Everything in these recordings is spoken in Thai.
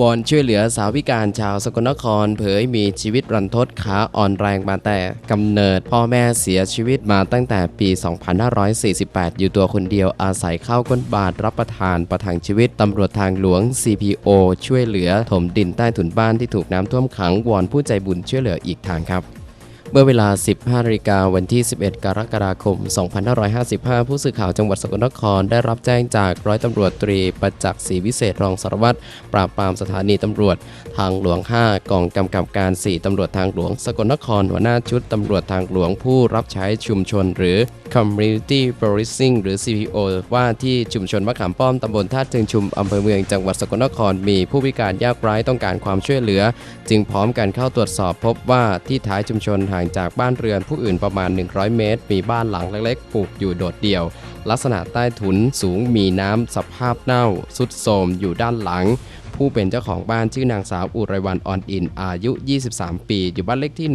วอนช่วยเหลือสาวพิการชาวสกลนคร เผยมีชีวิตรันทดขาอ่อนแรงมาแต่กำเนิด พ่อแม่เสียชีวิตมาตั้งแต่ปี 2548 อยู่ตัวคนเดียวอาศัยข้าวก้นบาทรับประทานประทังชีวิตตำรวจทางหลวง CPO ช่วยเหลือถมดินใต้ถุนบ้านที่ถูกน้ำท่วมขังวอนผู้ใจบุญช่วยเหลืออีกทางครับ เมื่อเวลา 15นาฬิกาวันที่ 11 กรกฎาคม 2555 ผู้สื่อข่าวจังหวัดสกลนครได้รับแจ้งจากร้อยตำรวจตรีประจักษ์ศรีวิเศษรองสารวัตรปราบปรามสถานีตำรวจ ทางหลวง 5 กองกำกับการ 4 ตำรวจทางหลวง สกลนคร หัวหน้าชุดตำรวจทางหลวงผู้รับใช้ชุมชน หรือ Community Policing หรือ CPO ว่าที่ชุมชนมะขามป้อมตำบลท่าเชิงชุมอำเภอเมืองจังหวัดสกลนคร มีผู้พิการยากไร้ต้องการความช่วยเหลือ จึงพร้อมกันเข้าตรวจสอบพบว่าที่ท้ายชุมชนหางจากบ้านเรือนผู้อื่นประมาณ 100 เมตร มีบ้านหลังเล็กๆ ปลูกอยู่โดดเดี่ยว ลักษณะใต้ถุนสูงมีน้ำสภาพเน่าสุดโทรมอยู่ด้านหลัง ผู้เป็นเจ้าของบ้านชื่อนางสาวอุไรวันออนอิน อายุ 23 ปี อยู่บ้านเลขที่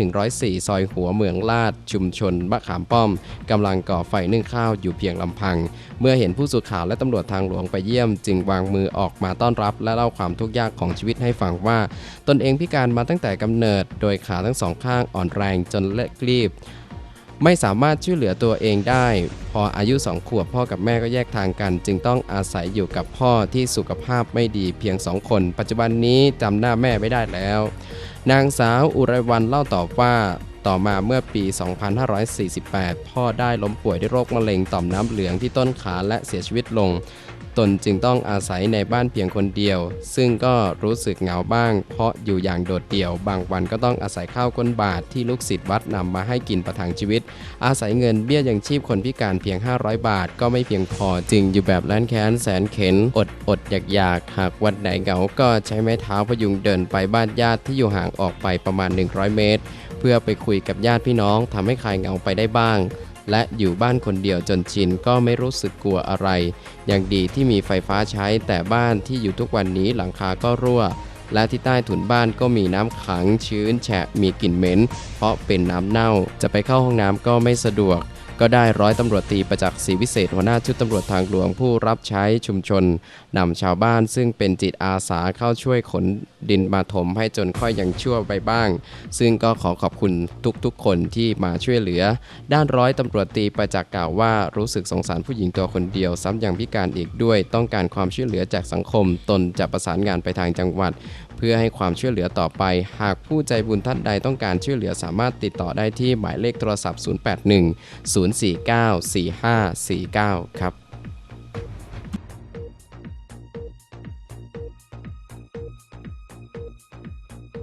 104 ซอยหัวเมืองลาด ชุมชนมะขามป้อมกำลังก่อไฟนึ่งข้าวอยู่เพียงลำพัง เมื่อเห็นผู้สื่อข่าวและตำรวจทางหลวงไปเยี่ยม จึงวางมือออกมาต้อนรับ และเล่าความทุกข์ยากของชีวิตให้ฟังว่า ตนเองพิการมาตั้งแต่กำเนิด โดยขาทั้งสองข้างอ่อนแรงจนเล็กรีบ ไม่สามารถช่วยเหลือตัวเองได้ พออายุสองขวบพ่อกับแม่ก็แยกทางกัน จึงต้องอาศัยอยู่กับพ่อที่สุขภาพไม่ดีเพียงสองคน ปัจจุบันนี้จำหน้าแม่ไม่ได้แล้ว นางสาวอุไรวันเล่าต่อว่าต่อมาเมื่อปี 2548 พ่อได้ล้มป่วยด้วยโรคมะเร็งต่อมน้ำเหลืองที่ต้นขาและเสียชีวิตลง ตนจึงต้องอาศัยในบ้านเพียงคนเดียว ซึ่งก็รู้สึกเหงาบ้าง เพราะอยู่อย่างโดดเดี่ยว บางวันก็ต้องอาศัยข้าวก้นบาทที่ลูกศิษย์วัดนำมาให้กินประทังชีวิต อาศัยเงินเบี้ยยังชีพคนพิการเพียง 500 บาท ก็ไม่เพียงพอจึงอยู่แบบแร้นแค้นแสนเข็นอดอดอยากอยากหากวันไหนเหงาก็ใช้ไม้เท้าพยุงเดินไปบ้านญาติที่อยู่ห่างออกไปประมาณ 100 เมตร เพื่อไปคุยกับญาติพี่น้องทำให้คลายเหงาไปได้บ้าง และอยู่บ้านคนเดียวจนชินก็ไม่รู้สึกกลัวอะไร อย่างดีที่มีไฟฟ้าใช้แต่บ้านที่อยู่ทุกวันนี้หลังคาก็รั่ว และที่ใต้ถุนบ้านก็มีน้ำขังชื้นแฉะมีกลิ่นเหม็น เพราะเป็นน้ำเน่าจะไปเข้าห้องน้ำก็ไม่สะดวก ก็ได้ร้อยตำรวจตรีประจักษ์ศรีวิเศษหัวหน้าชุดตำรวจทางหลวงผู้รับใช้ชุมชนนำชาวบ้านซึ่งเป็นจิตอาสาเข้าช่วยขนดินมาถมให้จนค่อยยังชั่วไปบ้าง ซึ่งก็ขอขอบคุณทุกๆ คนที่มาช่วยเหลือ ด้านร้อยตำรวจตรีประจักษ์กล่าวว่ารู้สึกสงสารผู้หญิงตัวคนเดียวซ้ำยังพิการอีกด้วย ต้องการความช่วยเหลือจากสังคม ตนจะประสานงานไปทางจังหวัด เพื่อให้ความช่วยเหลือต่อไป หากผู้ใจบุญท่านใดต้องการช่วยเหลือสามารถติดต่อได้ที่หมายเลขโทรศัพท์ 081 049 4549 ครับ